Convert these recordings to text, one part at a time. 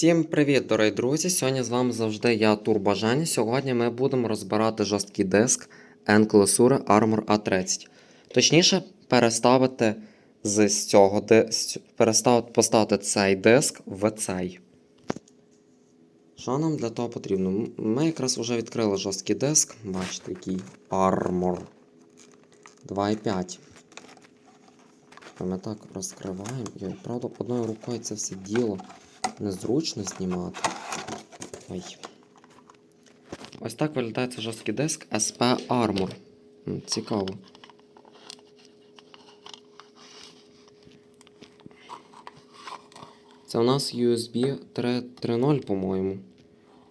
Всім привіт, дорогі друзі! Сьогодні з вами завжди я Турбажані. Сьогодні ми будемо розбирати жорсткий диск N-класури Armor A30. Точніше, переставити з цього переставити, поставити цей диск в цей. Що нам для того потрібно? Ми якраз вже відкрили жорсткий диск. Бачите, який Armor 2.5. Ми так розкриваємо. Йой, правда, одною рукою це все діло незручно знімати. Ой. Ось так виглядає цей жорсткий диск SP Armor. Цікаво. Це у нас USB 3.3.0, по-моєму.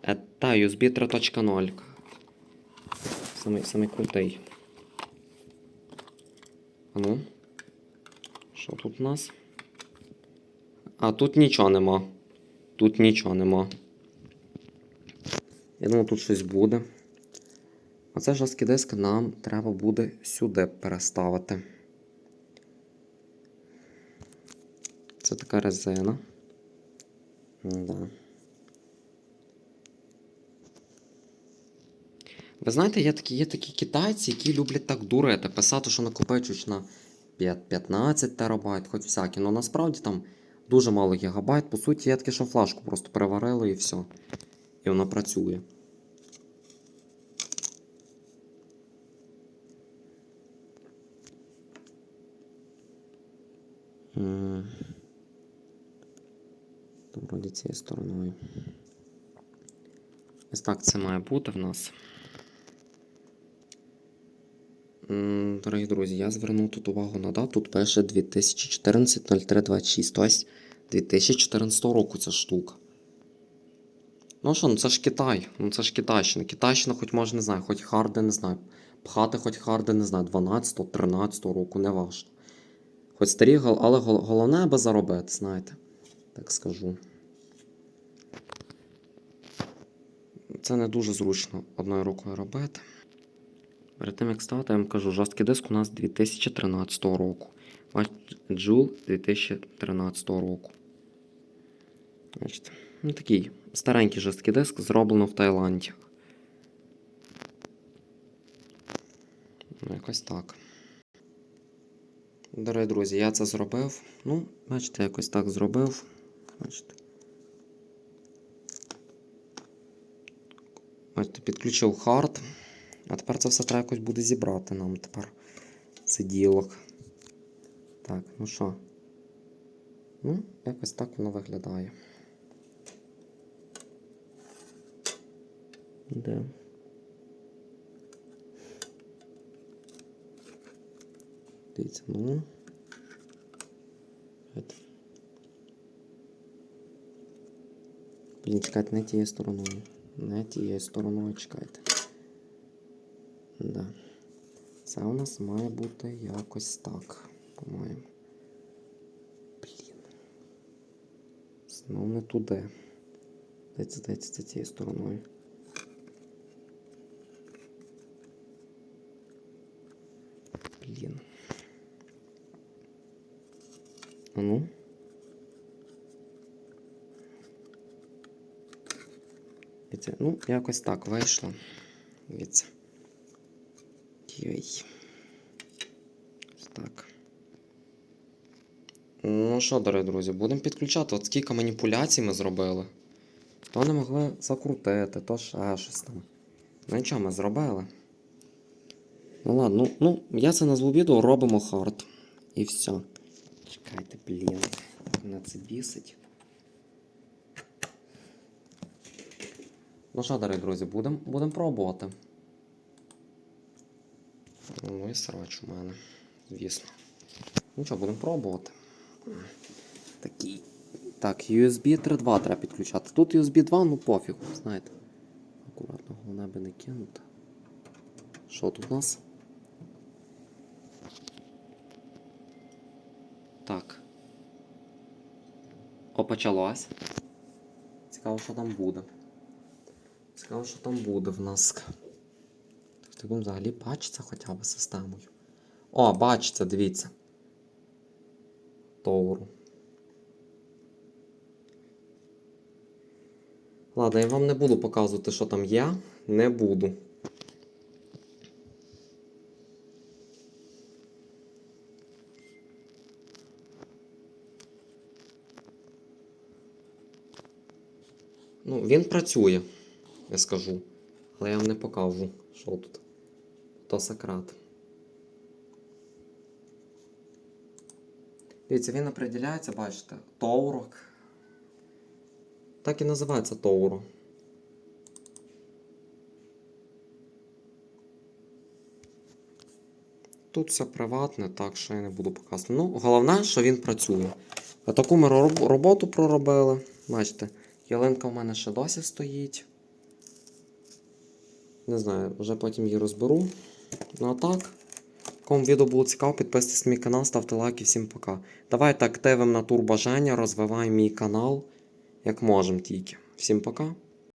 Е, та, USB 3.0. Самий, самий крутий. А ну. Що тут у нас? А тут нічого нема. Тут нічого нема. Я думаю, тут щось буде. А це жорсткий диск нам треба буде сюди переставити. Це така резина. Да. Ви знаєте, є такі, є такі китайці, які люблять так дурити, писати, що накопичуєш на 5 15 терабайт, хоч всякі. Ну насправді там дуже мало гігабайт. По суті, є таке, що флешку просто переварили і все. І вона працює. Вроді цією стороною. Ось так це має бути в нас. Дорогі друзі, я звернув тут увагу на дату. Тут пише 2014-0326. Тобто 2014 року ця штука. Ну що, ну це ж Китай. Ну це ж Китайщина. Китайщина, хоч може, не знаю, хоч харди, не знаю. Пхати хоч харди, не знаю, 12-13 року, не важно. Хоч старі, але головне аби заробити, знаєте. Так скажу. Це не дуже зручно одною рукою робити. Перед тим як ставити, я вам кажу, жорсткий диск у нас 2013 року. Joule 2013 року. Бачите, ну такий старенький жорсткий диск, зроблено в Таїланді. Ну, Якось так. Дорогі друзі, я це зробив. Ну, бачите, якось так зробив. Бачите. Бачите, підключив хард. А тепер це все треба якось буде зібрати нам тепер. Це ділок. Так, ну що? Ну, якось так воно виглядає. Де? Дивіться, ну. Блін, чекайте, не тією стороною. Не тією стороною чекайте. Да. Це у нас має бути якось так, по-моєму. Блін. Знову не туди. Дайте, дайте, це цією стороною. Блін. А ну. Ну, якось так вийшло. Дивіться. Йой. Ось Так. Ну що, дорогі друзі, будемо підключати. От скільки маніпуляцій ми зробили. То не могли закрутити, то ще щось там. Ну нічого, ми зробили. Ну ладно, ну, ну я це назву відео робимо хард. І все. Чекайте, блін. Мене це бісить. Ну що, дорогі друзі, будемо будем пробувати. Ну і срач у мене, звісно. Ну що, будемо пробувати. Такий. Так, USB 3.2 треба підключати. Тут USB 2, ну пофіг, знаєте. Акуратно, головне би не кинути. Що тут у нас? Так. О, почалось. Цікаво, що там буде. Цікаво, що там буде в нас. Тобто він взагалі бачиться хоча б системою. О, бачиться, дивіться. Тоуру. Ладно, я вам не буду показувати, що там є. Не буду. Ну, він працює, я скажу. Але я вам не покажу, що тут. То секрет. Дивіться, він определяється, бачите, тоурок. Так і називається Тоуро. Тут все приватне, так що я не буду показувати. Ну, головне, що він працює. Таку ми роботу проробили. Бачите, ялинка в мене ще досі стоїть. Не знаю, вже потім її розберу. Ну а так. Кому відео було цікаво, підписуйтесь на мій канал, ставте лайки, всім пока. Давайте активимо на тур бажання, розвиваємо мій канал, як можемо тільки. Всім пока.